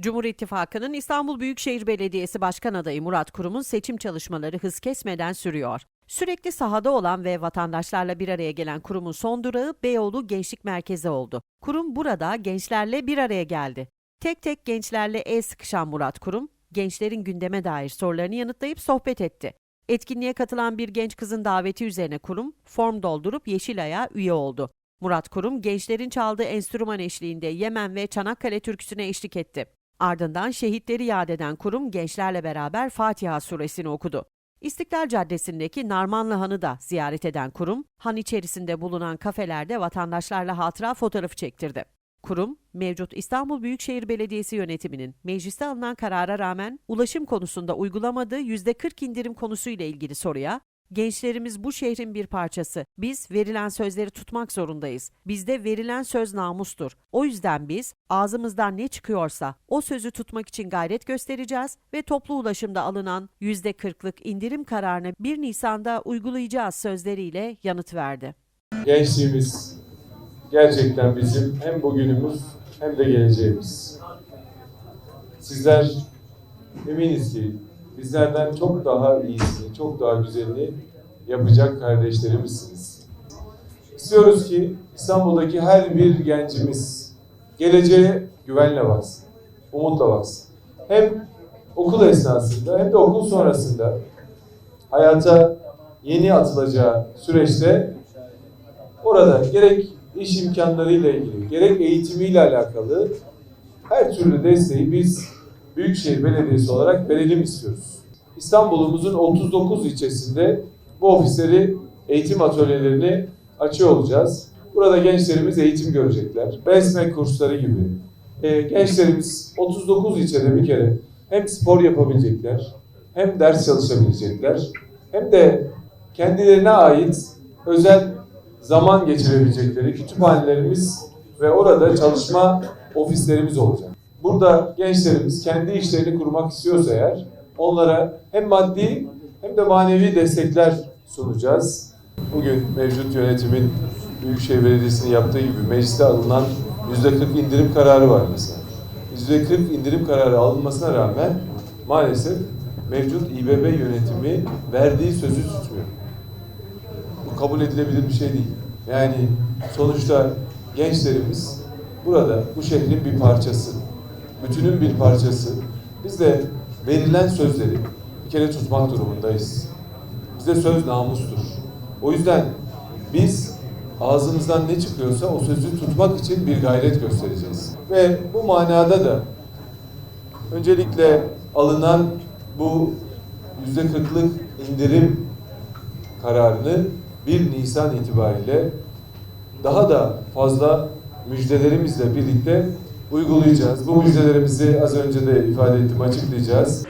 Cumhur İttifakı'nın İstanbul Büyükşehir Belediyesi Başkan adayı Murat Kurum'un seçim çalışmaları hız kesmeden sürüyor. Sürekli sahada olan ve vatandaşlarla bir araya gelen kurumun son durağı Beyoğlu Gençlik Merkezi oldu. Kurum burada gençlerle bir araya geldi. Tek tek gençlerle el sıkışan Murat Kurum, gençlerin gündeme dair sorularını yanıtlayıp sohbet etti. Etkinliğe katılan bir genç kızın daveti üzerine kurum form doldurup Yeşilay'a üye oldu. Murat Kurum gençlerin çaldığı enstrüman eşliğinde Yemen ve Çanakkale türküsüne eşlik etti. Ardından şehitleri yad eden kurum gençlerle beraber Fatiha suresini okudu. İstiklal Caddesi'ndeki Narmanlı Han'ı da ziyaret eden kurum, han içerisinde bulunan kafelerde vatandaşlarla hatıra fotoğrafı çektirdi. Kurum, mevcut İstanbul Büyükşehir Belediyesi yönetiminin mecliste alınan karara rağmen ulaşım konusunda uygulamadığı %40 indirim konusuyla ilgili soruya, Gençlerimiz bu şehrin bir parçası. Biz verilen sözleri tutmak zorundayız. Bizde verilen söz namustur. O yüzden biz ağzımızdan ne çıkıyorsa o sözü tutmak için gayret göstereceğiz ve toplu ulaşımda alınan %40'lık indirim kararını 1 Nisan'da uygulayacağız sözleriyle yanıt verdi. Gençliğimiz gerçekten bizim hem bugünümüz hem de geleceğimiz. Sizler eminiz ki bizlerden çok daha iyisini, çok daha güzelini yapacak kardeşlerimizsiniz. İstiyoruz ki İstanbul'daki her bir gencimiz geleceğe güvenle baksın, umutla baksın. Hem okul esnasında hem de okul sonrasında hayata yeni atılacağı süreçte orada gerek iş imkanlarıyla ilgili, gerek eğitimiyle alakalı her türlü desteği biz Büyükşehir Belediyesi olarak verelim istiyoruz. İstanbul'umuzun 39 ilçesinde bu ofisleri, eğitim atölyelerini açıyor olacağız. Burada gençlerimiz eğitim görecekler. Besme kursları gibi. Ee, gençlerimiz 39 ilçede bir kere hem spor yapabilecekler, hem ders çalışabilecekler, hem de kendilerine ait özel zaman geçirebilecekleri kütüphanelerimiz ve orada çalışma ofislerimiz olacak. Burada gençlerimiz kendi işlerini kurmak istiyorsa eğer onlara hem maddi hem de manevi destekler sunacağız. Bugün mevcut yönetimin Büyükşehir Belediyesi'nin yaptığı gibi mecliste alınan %40 indirim kararı var mesela. %40 indirim kararı alınmasına rağmen maalesef mevcut İBB yönetimi verdiği sözü tutmuyor bu kabul edilebilir bir şey değil. Yani sonuçta gençlerimiz burada bu şehrin bir parçası. Bütünün bir parçası. Biz de verilen sözleri bir kere tutmak durumundayız. Bize söz namustur. O yüzden biz ağzımızdan ne çıkıyorsa o sözü tutmak için bir gayret göstereceğiz. Ve bu manada da öncelikle alınan bu yüzde kırklık indirim kararını 1 Nisan itibariyle daha da fazla müjdelerimizle birlikte uygulayacağız. Bu müjdelerimizi az önce de ifade ettim, açıklayacağız.